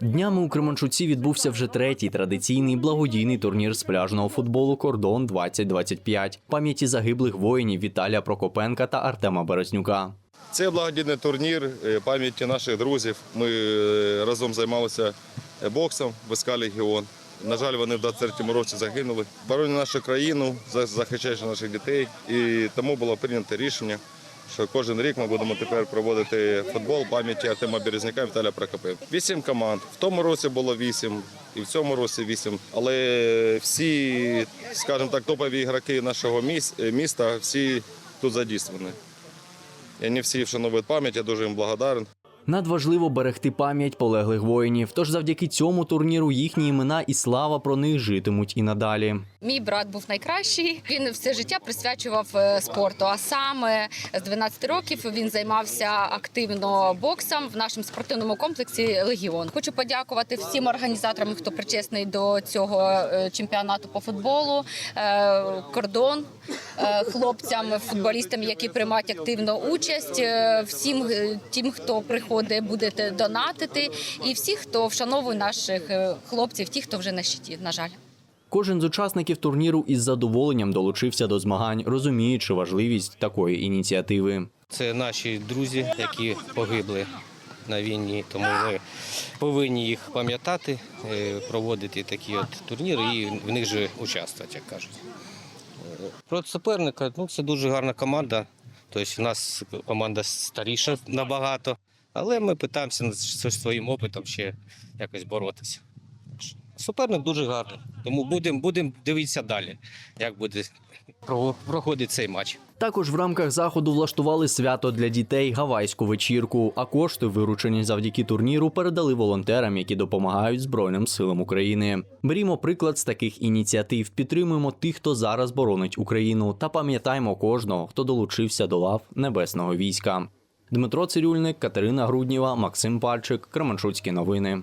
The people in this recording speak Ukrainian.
Днями у Кременчуці відбувся вже третій традиційний благодійний турнір з пляжного футболу Кордон 2025 пам'яті загиблих воїнів Віталія Прокопенка та Артема Березнюка. Це благодійний турнір е, пам'яті наших друзів. Ми е, разом займалися е, боксом в СК Легіон. На жаль, вони в 23-му році загинули. Боронять нашу країну, за- захищаючи наших дітей. І тому було прийнято рішення, що кожен рік ми будемо тепер проводити футбол пам'яті Артема Березняка і Віталія Прокопив. Вісім команд. В тому році було вісім, і в цьому році вісім. Але всі, скажімо так, топові ігроки нашого е, міста, всі тут задійствовані. І не всі вшановують пам'ять, я дуже їм благодарен. Надважливо берегти пам'ять полеглих воїнів. Тож завдяки цьому турніру їхні імена і слава про них житимуть і надалі. Мій брат був найкращий. Він все життя присвячував е, спорту. А саме з 12 років він займався активно боксом в нашому спортивному комплексі Легіон. Хочу подякувати всім організаторам, хто причесний до цього е, чемпіонату по футболу. е, Кордон хлопцям, футболістам, які приймають активну участь, всім тим, хто приходить, будете донатити, і всіх, хто вшановує наших е, хлопців, ті, хто вже на щиті, на жаль. Кожен з учасників турніру із задоволенням долучився до змагань, розуміючи важливість такої ініціативи. Це наші друзі, які погибли на війні, тому ми повинні їх пам'ятати, е, проводити такі от турніри і в них же участвувати, як кажуть. Е, Проти суперника ну, це дуже гарна команда. Тобто у нас команда старіша набагато, але ми намагаємося зі своїм опитом ще якось боротися. Суперник дуже гарний, тому будемо будем дивитися далі, як буде про- проходити цей матч. Також в рамках заходу влаштували свято для дітей гавайську вечірку. А кошти, виручені завдяки турніру, передали волонтерам, які допомагають Збройним силам України. Берімо приклад з таких ініціатив, підтримуємо тих, хто зараз боронить Україну, та пам'ятаємо кожного, хто долучився до лав небесного війська. Дмитро Цирюльник, Катерина Грудніва, Максим Пальчик, Кременчуцькі новини.